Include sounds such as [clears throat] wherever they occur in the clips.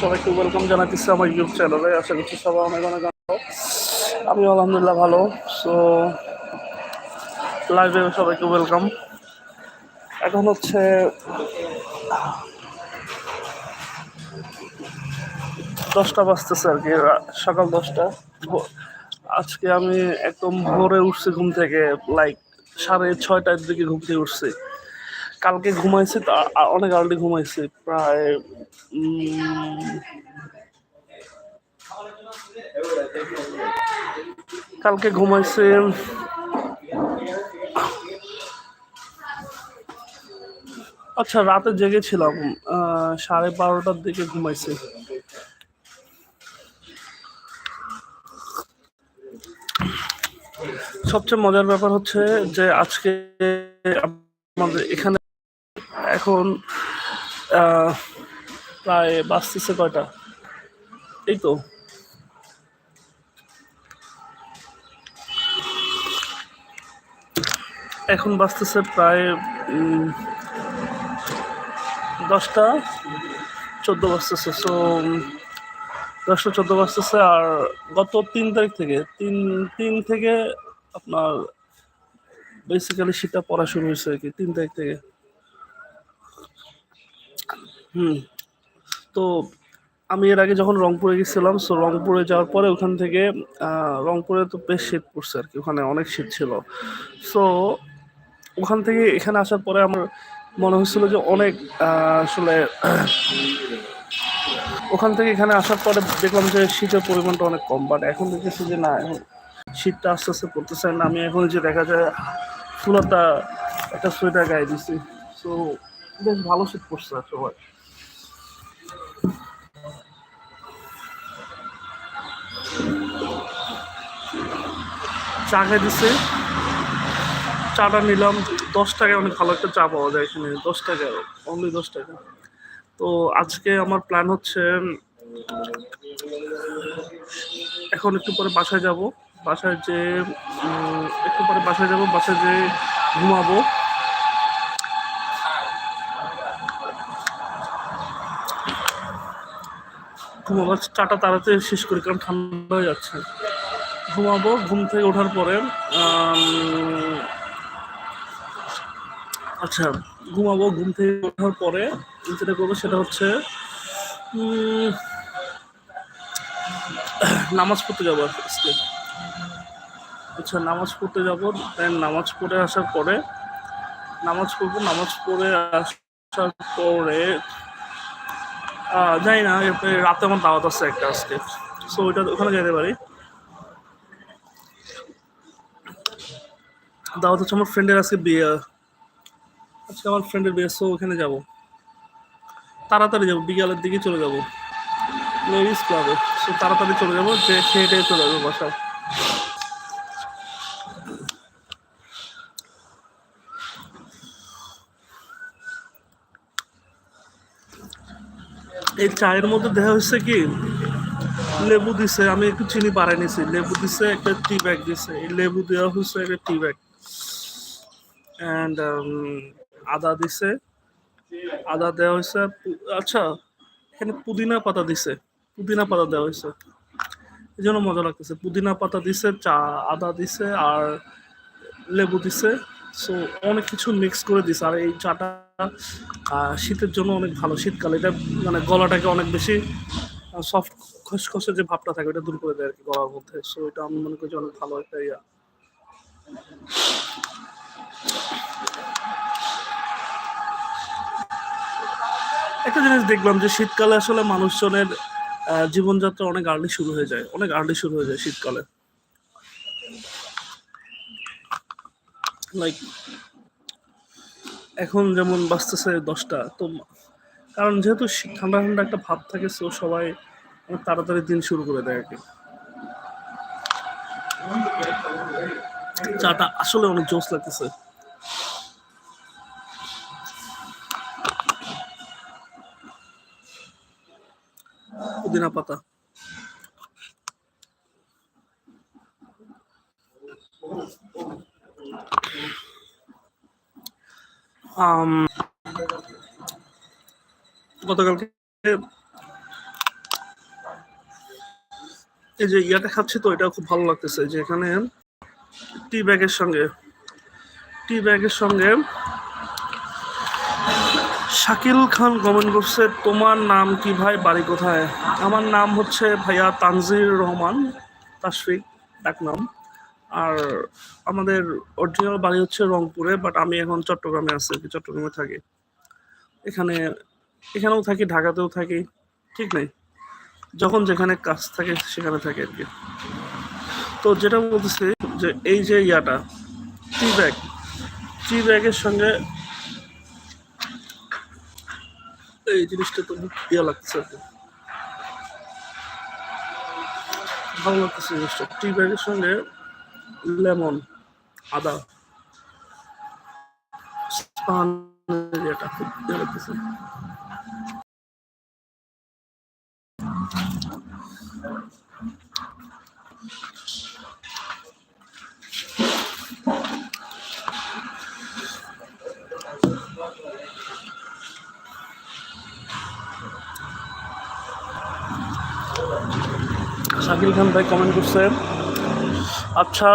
সবাইকে ওয়েলকাম জানাতেছি আমার ইউটিউব চ্যানেলে আশা করছি সবাই অনেক অনেক আমি আলহামদুলিল্লাহ ভালো। সো লাইভে সবাইকে ওয়েলকাম এখন হচ্ছে, দশটা বাজতেছে আর কি সকাল দশটা। আজকে আমি একদম ভোরে উঠছি ঘুম থেকে লাইক সাড়ে ছয়টার দিকে ঘুম থেকে উঠছি। কালকে ঘুমাইছি অনেক আর্লি ঘুমাইছি, প্রায় কালকে ঘুমাইছি আচ্ছা রাতে জেগেছিলাম সাড়ে বারোটার দিকে ঘুমাইছি। সবচেয়ে মজার ব্যাপার হচ্ছে যে আজকে আমাদের এখানে এখন প্রায় বাজতেছে কয়টা? এই তো। এখন বাজতেছে প্রায় দশটা, চোদ্দ বাজতেছে। সো দশটা চোদ্দ বাজতেছে আর গত তিন তারিখ থেকে, তিন তিন থেকে আপনার বেসিক্যালি শীতটা পড়া শুরু হয়েছে আর কি, তিন তারিখ থেকে। হুম। তো আমি এর আগে যখন রংপুরে গেছিলাম সো রংপুরে যাওয়ার পরে ওখান থেকে রংপুরে তো বেশ শীত পড়ছে আর কি, ওখানে অনেক শীত ছিল। সো ওখান থেকে এখানে আসার পরে আমার মনে হচ্ছিল যে অনেক আসলে [clears throat] ওখান থেকে এখানে আসার পরে দেখলাম যে শীতের পরিমাণটা অনেক কম বাট এখন দেখেছি যে না, এখন শীতটা আস্তে আস্তে পড়তেছে না, আমি এখন যে দেখা যায় ফুলাটা, একটা সোয়েটার গায়ে দিছি। সো বেশ ভালো শীত পড়ছে সবাই চা খাই দিছে। চাটা নিলাম। দশ টাকায় অনেক ভালো একটা চা পাওয়া যায় এখানে। দশ টাকা অনলি দশ টাকা। তো আজকে আমার প্ল্যান হচ্ছে, এখন একটু পরে বাসায় যাব। বাসায় যে একটু পরে বাসায় যাব, বাসায় যে ঘুমাবো। ঘুমাবো চাটা তাড়াতাড়ি শেষ করি, কারণ ঠান্ডা হয়ে যাচ্ছে। ঘুমাবো, ঘুম থেকে ওঠার পরে আচ্ছা ঘুমাবো, ঘুম থেকে ওঠার পরে যেটা করব সেটা হচ্ছে নামাজ পড়তে যাব আজকে। আচ্ছা নামাজ পড়তে যাব দেন নামাজ পড়ে আসার পরে, নামাজ পড়ব, নামাজ পড়ে আসার পরে জানি না রাতে আমার দাওয়াত আছে একটা আজকে। সো ওইটা ওখানে যেতে পারি। দাওয়াত হচ্ছে আমার ফ্রেন্ডের আজকে বিয়ে আজকে আমার ফ্রেন্ডের বিয়ে সো ওখানে যাব। তাড়াতাড়ি যাব, বিকালের দিকে চলে যাব। লেডিস ক্লাবে সো তাড়াতাড়ি চলে যাব, যে টেয়ে চলে যাব বাসায়। এই চায়ের মধ্যে দেখা হচ্ছে কি, লেবু দিছে, আমি একটু চিনি বাড়াই নিছি। লেবু দিছে, একটা টি ব্যাগ দিছে। এই লেবু দেওয়া হচ্ছে একটা টি ব্যাগ অ্যান্ড আদা দিছে। আদা দেওয়া হয়েছে আচ্ছা এখানে পুদিনা পাতা দিছে। পুদিনা পাতা দেওয়া হয়েছে। এই জন্য মজা লাগতেছে। পুদিনা পাতা দিছে, চা, আদা দিছে, আর লেবু দিছে। সো অনেক কিছু মিক্স করে দিছে। আর এই চাটা শীতের জন্য অনেক ভালো। শীতকালে এটা মানে গলাটাকে অনেক বেশি সফট খসখসে যে ভাবটা থাকে, ওটা দূর করে দেয় আর কি গলার মধ্যে। সো এটা আমি মনে করি অনেক ভালো একটা ইয়া। একটা জিনিস দেখলাম যে শীতকালে আসলে মানুষজনের জীবনযাত্রা অনেক আর্লি শুরু হয়ে যায়। অনেক আর্লি শুরু হয়ে যায় শীতকালে। লাইক এখন যেমন বাঁচতেছে দশটা, তো কারণ যেহেতু ঠান্ডা ঠান্ডা একটা ভাব থাকে সো সবাই তাড়াতাড়ি দিন শুরু করে দেয় আর কি। চাটা আসলে অনেক জোস লাগতেছে। পুদিনা পাতা। গতকালকে এই যে ইয়াটা খাচ্ছি তো এটা খুব ভালো লাগতেছে, যে এখানে টি ব্যাগের সঙ্গে টি ব্যাগের সঙ্গে শাকিল খান কমেন্ট করছে তোমার নাম কি ভাই? বাড়ি কোথায়? আমার নাম হচ্ছে ভাইয়া তানজির রহমান তাশফিক ডাক নাম। আর আমাদের অরিজিনাল বাড়ি হচ্ছে রংপুরে বাট আমি এখন চট্টগ্রামে আছি, আর কি চট্টগ্রামে থাকি। এখানে, এখানেও থাকি, ঢাকাতেও থাকি, ঠিক নেই। যখন যেখানে কাজ থাকে, সেখানে থাকে, আর কি। তো যেটা বলতেছি যে, এই যে ইয়াটা টি ব্যাগ টি ব্যাগের সঙ্গে এই জিনিসটা তো ইয়ে লাগছে আর কি। ভালো লাগতেছে জিনিসটা টি ব্যাগের সঙ্গে লেমন, আদা এটা খুব ইয়ে লাগতেছে শাকিল খান ভাই কমেন্ট করছে। আচ্ছা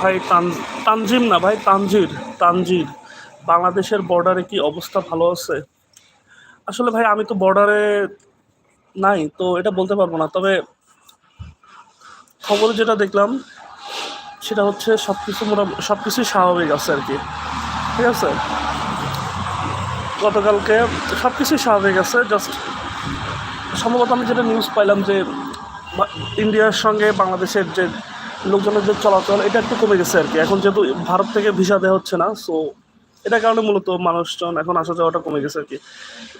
ভাই, তান- তানজিম না, ভাই, তানজির তানজির, বাংলাদেশের বর্ডারে কি অবস্থা ভালো আছে? আসলে ভাই, আমি তো বর্ডারে নাই, তো এটা বলতে পারব না, তবে খবরে যেটা দেখলাম, সেটা হচ্ছে সব কিছু সব কিছুই স্বাভাবিক আছে আর কি। ঠিক আছে? গতকালকে সব কিছুই স্বাভাবিক আছে জাস্ট সম্ভবত আমি যেটা নিউজ পাইলাম যে ইন্ডিয়ার সঙ্গে বাংলাদেশের যে লোকজনের যে চলাচল, এটা একটু কমে গেছে আর কি। এখন যেহেতু ভারত থেকে ভিসা দেওয়া হচ্ছে না সো এটার কারণে মূলত মানুষজন এখন আসা যাওয়াটা কমে গেছে আর কি।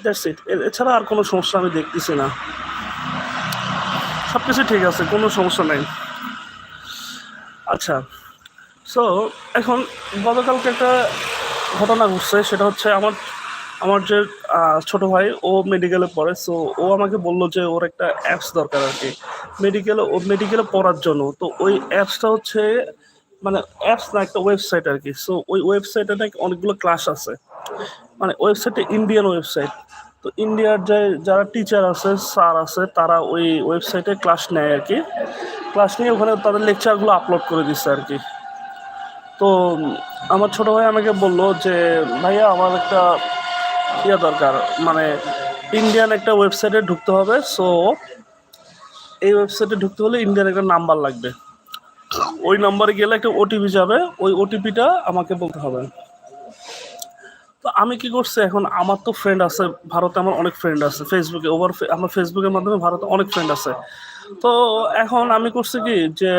দ্যাটস ইট এছাড়া আর কোনো সমস্যা আমি দেখতেছি না। সব কিছু ঠিক আছে, কোনো সমস্যা নেই। আচ্ছা সো এখন গতকালকে একটা ঘটনা ঘটছে, সেটা হচ্ছে আমার আমার যে ছোট ভাই, ও মেডিকেলে পড়ে সো ও আমাকে বলল যে ওর একটা অ্যাপস দরকার আর কি। মেডিকেলে ও মেডিকেলে পড়ার জন্য, তো ওই অ্যাপসটা হচ্ছে মানে অ্যাপস না, একটা ওয়েবসাইট আর কি। সো ওই ওয়েবসাইটে নাকি অনেকগুলো ক্লাস আছে। মানে ওয়েবসাইটে ইন্ডিয়ান ওয়েবসাইট তো ইন্ডিয়ার যে, যারা টিচার আছে স্যার আছে, তারা ওই ওয়েবসাইটে ক্লাস নেয় আর কি। ক্লাস নিয়ে ওখানে তাদের লেকচারগুলো আপলোড করে দিচ্ছে আর কি। তো আমার ছোট ভাই আমাকে বলল যে, ভাইয়া, আমার একটা ইয়ে দরকার। মানে ইন্ডিয়ান একটা ওয়েবসাইটে ঢুকতে হবে সো এই ওয়েবসাইটে ঢুকতে হলে ইন্ডিয়ান একটা নাম্বার লাগবে। ওই নাম্বারে গেলে একটা ওটিপি যাবে, ওই ওটিপিটা আমাকে বলতে হবে। তো আমি কি করছি এখন? আমার তো ফ্রেন্ড আছে, ভারতে আমার অনেক ফ্রেন্ড আছে ফেসবুকে ওভার আমার ফেসবুকের মাধ্যমে ভারতে অনেক ফ্রেন্ড আছে। তো এখন আমি করছি কি যে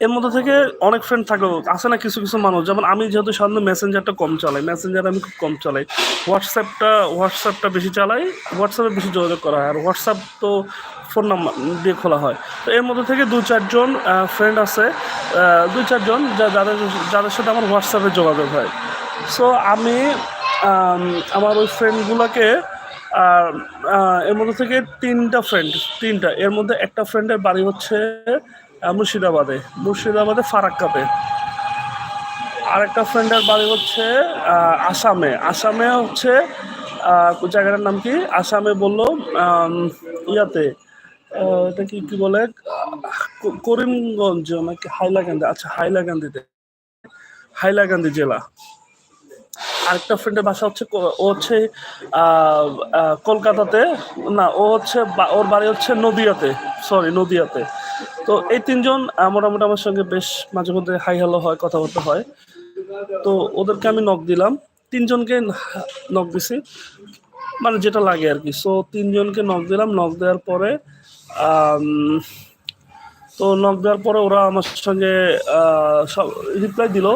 এর মধ্যে থেকে অনেক ফ্রেন্ড থাকলেও আছে না কিছু কিছু মানুষ। যেমন আমি যেহেতু সাধারণত মেসেঞ্জারটা কম চালাই মেসেঞ্জার আমি খুব কম চালাই। হোয়াটসঅ্যাপটা হোয়াটসঅ্যাপটা বেশি চালাই হোয়াটসঅ্যাপে বেশি যোগাযোগ করা হয়। আর হোয়াটসঅ্যাপ তো ফোন নাম্বার দিয়ে খোলা হয়। তো এর মধ্যে থেকে দু চারজন ফ্রেন্ড আছে। দুই চারজন যা- যাদের যাদের সাথে আমার হোয়াটসঅ্যাপে যোগাযোগ হয়। সো আমি আমার ওই ফ্রেন্ডগুলোকে এর মধ্যে থেকে তিনটা ফ্রেন্ড তিনটা। এর মধ্যে একটা ফ্রেন্ডের বাড়ি হচ্ছে মুর্শিদাবাদে। মুর্শিদাবাদে ফারাক্কাতে আরেকটা ফ্রেন্ডের বাড়ি হচ্ছে আসামে। আসামে হচ্ছে জায়গাটার নাম কি? আসামে বলল ইয়াতে এটা কি কি বলে? করিমগঞ্জ, নাকি হাইলাকান্দি আচ্ছা হাইলাকান্দিতে। হাইলাকান্দি জেলা। আরেকটা ফ্রেন্ডের বাসা হচ্ছে ও হচ্ছে কলকাতাতে। না, ও হচ্ছে ওর বাড়ি হচ্ছে নদিয়াতে। সরি নদিয়াতে। তো এই তিনজন মোটামুটি আমার সঙ্গে বেশ মাঝে মধ্যে হাই হ্যালো হয়, কথাবার্তা হয়। তো ওদেরকে আমি নক দিলাম। তিনজনকে নক দিছি। মানে যেটা লাগে আর কি। সো তিনজনকে নক দিলাম। নক দেওয়ার পরে তো নক দেওয়ার পরে ওরা আমার সঙ্গে সব রিপ্লাই দিল।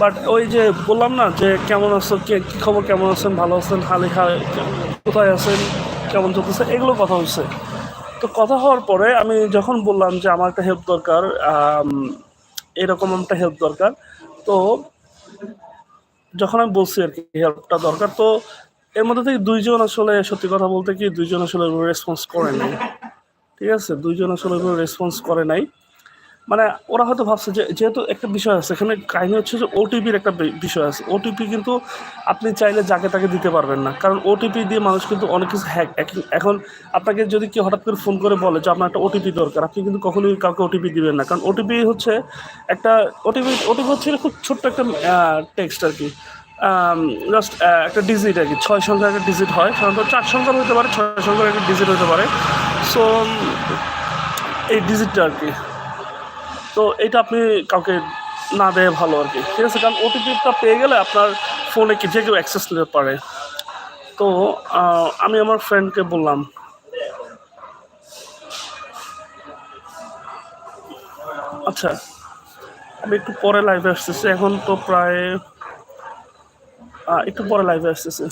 বাট ওই যে বললাম না যে, কেমন আছো? কে, কী খবর? কেমন আছেন? ভালো আছেন? হালি হালে কোথায় আছেন? কেমন চলতেছে? এগুলো কথা হচ্ছে। তো কথা হওয়ার পরে আমি যখন বললাম যে আমার একটা হেল্প দরকার এরকম একটা হেল্প দরকার, তো যখন আমি বলছি আর কি হেল্পটা দরকার, তো এর মধ্যে থেকে দুইজন আসলে সত্যি কথা বলতে কি, দুইজন আসলে রেসপন্স করে নাই। ঠিক আছে? দুইজন আসলে রেসপন্স করে নাই। মানে ওরা হয়তো ভাবছে যে, যেহেতু একটা বিষয় আছে, এখানে কাহিনী হচ্ছে যে ওটিপির একটা বিষয় আছে। ওটিপি কিন্তু আপনি চাইলে যাকে তাকে দিতে পারবেন না। কারণ ওটিপি দিয়ে মানুষ কিন্তু অনেক কিছু হ্যাক এখন আপনাকে যদি কেউ হঠাৎ করে ফোন করে বলে যে, আপনার একটা ওটিপি দরকার আপনি কিন্তু কখনোই কাউকে ওটিপি দিবেন না। কারণ ওটিপি হচ্ছে একটা ওটিপি ওটিপি হচ্ছে খুব ছোট্ট একটা টেক্সট আর কি। জাস্ট একটা ডিজিট আর কি। ছয় সংখ্যার একটা ডিজিট হয়। সাধারণত চার সংখ্যার হতে পারে, ছয় সংখ্যার একটা ডিজিট হতে পারে। সো এই ডিজিটটা আর কি। তো এটা আপনি কাউকে না দেয় ভালো আর কি। ঠিক আছে, কারণ ওটিপিটা পেয়ে গেলে আপনার ফোনে কি যে কেউ অ্যাক্সেস নিতে পারে। তো আমি আমার ফ্রেন্ডকে বললাম। আচ্ছা আমি একটু পরে লাইভে আসতেছি। এখন তো প্রায় একটু পরে লাইভে আসতেছি।